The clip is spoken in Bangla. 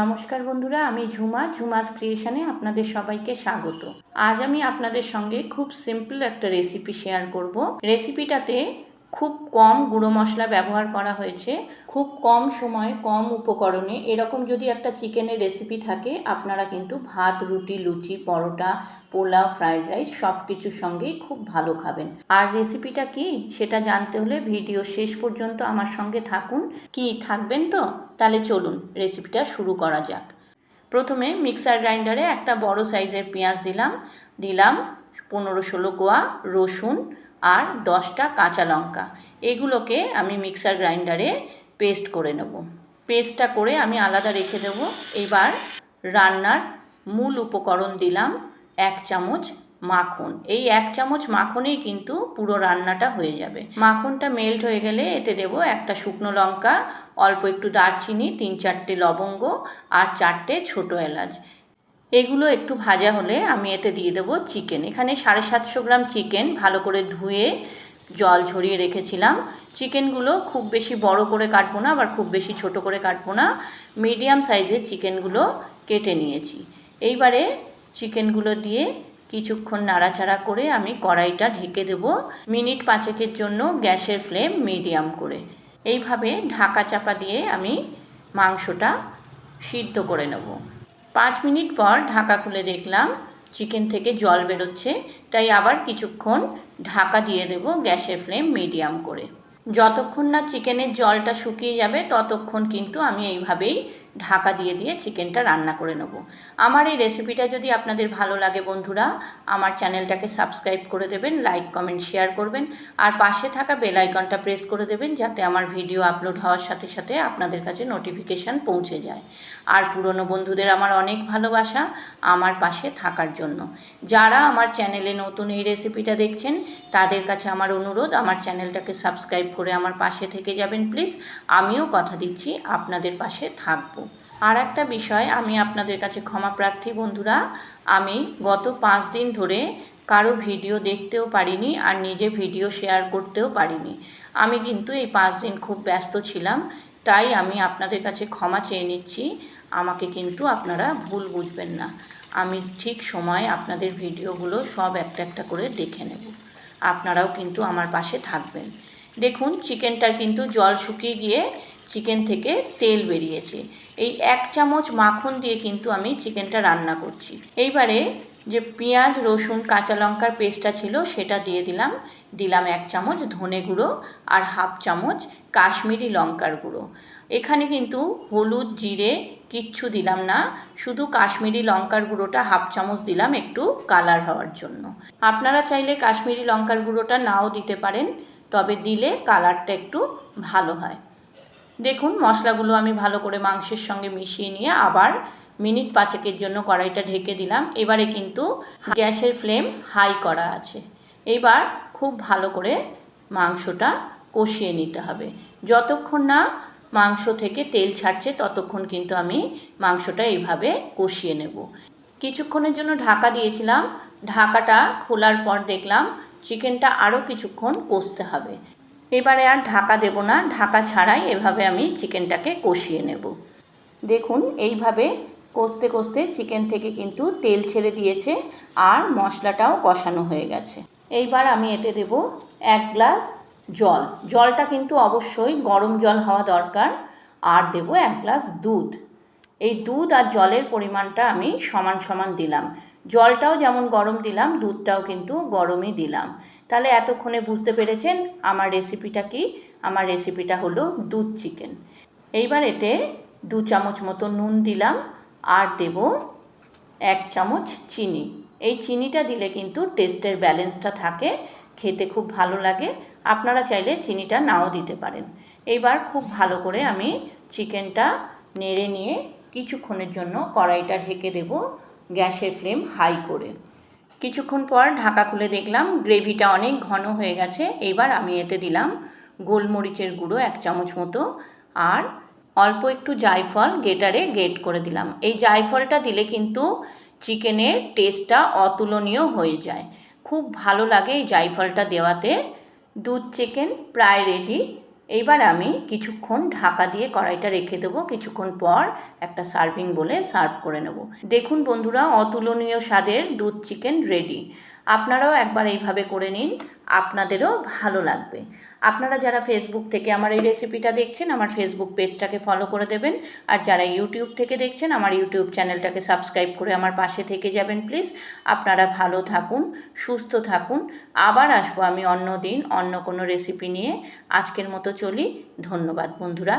নমস্কার বন্ধুরা, আমি ঝুমা, ঝুমাস ক্রিয়েশনে আপনাদের সবাইকে স্বাগত। আজ আমি আপনাদের সঙ্গে খুব সিম্পল একটা রেসিপি শেয়ার করব। রেসিপিটাতে খুব কম গুঁড়ো মশলা ব্যবহার করা হয়েছে। খুব কম সময়ে, কম উপকরণে। এরকম যদি একটা চিকেনের রেসিপি থাকে, আপনারা কিন্তু ভাত, রুটি, লুচি, পরোটা, পোলাও ফ্রাইড রাইস সব কিছুর সঙ্গেই খুব ভালো খাবেন। আর রেসিপিটা কি? সেটা জানতে হলে ভিডিও শেষ পর্যন্ত আমার সঙ্গে থাকুন। কি, থাকবেন তো? তাহলে চলুন রেসিপিটা শুরু করা যাক। প্রথমে মিক্সার গ্রাইন্ডারে একটা বড় সাইজের পেঁয়াজ দিলাম। দিলাম পনেরো ষোলো কোয়া রসুন আর দশটা কাঁচা লঙ্কা। এগুলোকে আমি মিক্সার গ্রাইন্ডারে পেস্ট করে নেব। পেস্টটা করে আমি আলাদা রেখে দেব। এবার রান্নার মূল উপকরণ দিলাম এক চামচ মাখন। এই এক চামচ মাখনেই কিন্তু পুরো রান্নাটা হয়ে যাবে। মাখনটা মেল্ট হয়ে গেলে এতে দেব একটা শুকনো লঙ্কা, অল্প একটু দারচিনি, তিন চারটে লবঙ্গ আর চারটে ছোটো এলাচ। এগুলো একটু ভাজা হলে আমি এতে দিয়ে দেবো চিকেন। এখানে সাড়ে সাতশো গ্রাম চিকেন ভালো করে ধুয়ে জল ঝরিয়ে রেখেছিলাম। চিকেনগুলো খুব বেশি বড় করে কাটবো না, আবার খুব বেশি ছোট করে কাটবো না। মিডিয়াম সাইজের চিকেনগুলো কেটে নিয়েছি। এইবারে চিকেনগুলো দিয়ে কিছুক্ষণ নাড়াচাড়া করে আমি কড়াইটা ঢেকে দেব মিনিট পাঁচেকের জন্য গ্যাসের ফ্লেম মিডিয়াম করে। এইভাবে ঢাকা চাপা দিয়ে আমি মাংসটা সিদ্ধ করে নেব। পাঁচ মিনিট পর ঢাকা খুলে দেখলাম চিকেন থেকে জল বেরোচ্ছে, তাই আবার কিছুক্ষণ ঢাকা দিয়ে দেব গ্যাসের ফ্লেম মিডিয়াম করে। যতক্ষণ না চিকেনের জলটা শুকিয়ে যাবে, ততক্ষণ কিন্তু আমি এইভাবেই ঢাকা দিয়ে দিয়ে চিকেনটা রান্না করে নেব। আমার এই রেসিপিটা যদি আপনাদের ভালো লাগে বন্ধুরা, আমার চ্যানেলটাকে সাবস্ক্রাইব করে দেবেন, লাইক, কমেন্ট, শেয়ার করবেন, আর পাশে থাকা বেল আইকনটা প্রেস করে দেবেন যাতে আমার ভিডিও আপলোড হওয়ার সাথে সাথে আপনাদের কাছে নোটিফিকেশান পৌঁছে যায়। আর পুরনো বন্ধুদের আমার অনেক ভালোবাসা আমার পাশে থাকার জন্য। যারা আমার চ্যানেলে নতুন এই রেসিপিটা দেখছেন, তাদের কাছে আমার অনুরোধ, আমার চ্যানেলটাকে সাবস্ক্রাইব করে আমার পাশে থেকে যাবেন, প্লিজ। আমিও কথা দিচ্ছি, আপনাদের পাশে থাকব। আর একটা বিষয়, আমি আপনাদের কাছে ক্ষমা প্রার্থী বন্ধুরা, আমি গত পাঁচ দিন ধরে কারও ভিডিও দেখতেও পারিনি আর নিজে ভিডিও শেয়ার করতেও পারিনি। আমি কিন্তু এই পাঁচ দিন খুব ব্যস্ত ছিলাম, তাই আমি আপনাদের কাছে ক্ষমা চেয়ে নিচ্ছি, আমাকে কিন্তু আপনারা ভুল বুঝবেন না। আমি ঠিক সময় আপনাদের ভিডিওগুলো সব একটা একটা করে দেখে নেব। আপনারাও কিন্তু আমার পাশে থাকবেন। দেখুন চিকেনটার কিন্তু জল শুকিয়ে গিয়ে চিকেন থেকে তেল বেরিয়েছে। এই এক চামচ মাখন দিয়ে কিন্তু আমি চিকেনটা রান্না করছি। এইবারে যে পেঁয়াজ, রসুন, কাঁচা লঙ্কার পেস্টটা ছিল সেটা দিয়ে দিলাম। দিলাম এক চামচ ধনে গুঁড়ো আর হাফ চামচ কাশ্মীরি লঙ্কার গুঁড়ো। এখানে কিন্তু হলুদ, জিরে কিচ্ছু দিলাম না। শুধু কাশ্মীরি লঙ্কার গুঁড়োটা হাফ চামচ দিলাম একটু কালার হওয়ার জন্য। আপনারা চাইলে কাশ্মীরি লঙ্কার গুঁড়োটা নাও দিতে পারেন, তবে দিলে কালারটা একটু ভালো হয়। দেখুন, মশলাগুলো আমি ভালো করে মাংসের সঙ্গে মিশিয়ে নিয়ে আবার মিনিট পাঁচেকের জন্য কড়াইটা ঢেকে দিলাম। এবারে কিন্তু গ্যাসের ফ্লেম হাই করা আছে। এবার খুব ভালো করে মাংসটা কষিয়ে নিতে হবে। যতক্ষণ না মাংস থেকে তেল ছাড়ছে, ততক্ষণ কিন্তু আমি মাংসটা এইভাবে কষিয়ে নেব। কিছুক্ষণের জন্য ঢাকা দিয়েছিলাম। ঢাকাটা খোলার পর দেখলাম, চিকেনটা আরও কিছুক্ষণ কষতে হবে। এবারে আর ঢাকা দেব না, ঢাকা ছাড়াই এভাবে আমি চিকেনটাকে কষিয়ে নেব। দেখুন, এইভাবে কষতে কষতে চিকেন থেকে কিন্তু তেল ছেড়ে দিয়েছে আর মশলাটাও কষানো হয়ে গেছে। এইবার আমি এতে দেব এক গ্লাস জল। জলটা কিন্তু অবশ্যই গরম জল হওয়া দরকার, আর দেব এক গ্লাস দুধ। এই দুধ আর জলের পরিমাণটা আমি সমান সমান দিলাম। জলটাও যেমন গরম দিলাম, দুধটাও কিন্তু গরমই দিলাম। তাহলে এতক্ষণে বুঝতে পেরেছেন আমার রেসিপিটা কি? আমার রেসিপিটা হলো দুধ চিকেন। এইবার এতে দু চামচ মতো নুন দিলাম আর দেব এক চামচ চিনি। এই চিনিটা দিলে কিন্তু টেস্টের ব্যালেন্সটা থাকে, খেতে খুব ভালো লাগে। আপনারা চাইলে চিনিটা নাও দিতে পারেন। এইবার খুব ভালো করে আমি চিকেনটা নেড়ে নিয়ে কিছুক্ষণের জন্য কড়াইটা ঢেকে দেব গ্যাসের ফ্লেম হাই করে। কিছুক্ষণ পর ঢাকা খুলে দেখলাম গ্রেভিটা অনেক ঘন হয়ে গেছে, এবার আমি এতে দিলাম গোলমরিচের গুঁড়ো এক চামচ মতো আর অল্প একটু জায়ফল গেটারে গেট করে দিলাম। এই জায়ফলটা দিলে কিন্তু চিকেনের টেস্টটা অতুলনীয় হয়ে যায়। খুব ভালো লাগে এই জায়ফলটা দেওয়াতে। দুধ চিকেন প্রায় রেডি এইবার আমি কিছুক্ষণ ঢাকা দিয়ে কড়াইটা রেখে দেবো। কিছুক্ষণ পর একটা সার্ভিং বলে সার্ভ করে নেব। দেখুন বন্ধুরা, অতুলনীয় স্বাদের দুধ চিকেন রেডি। আপনারাও একবার এইভাবে করে নিন, আপনাদেরও ভালো লাগবে। আপনারা যারা ফেসবুক থেকে আমার এই রেসিপিটা দেখছেন, আমার ফেসবুক পেজটাকে ফলো করে দেবেন। আর যারা ইউটিউব থেকে দেখছেন, আমার ইউটিউব চ্যানেলটাকে সাবস্ক্রাইব করে আমার পাশে থেকে যাবেন প্লিজ আপনারা ভালো থাকুন, সুস্থ থাকুন। আবার আসব আমি অন্য দিন অন্য কোনো রেসিপি নিয়ে। আজকের মতো চলি। ধন্যবাদ বন্ধুরা।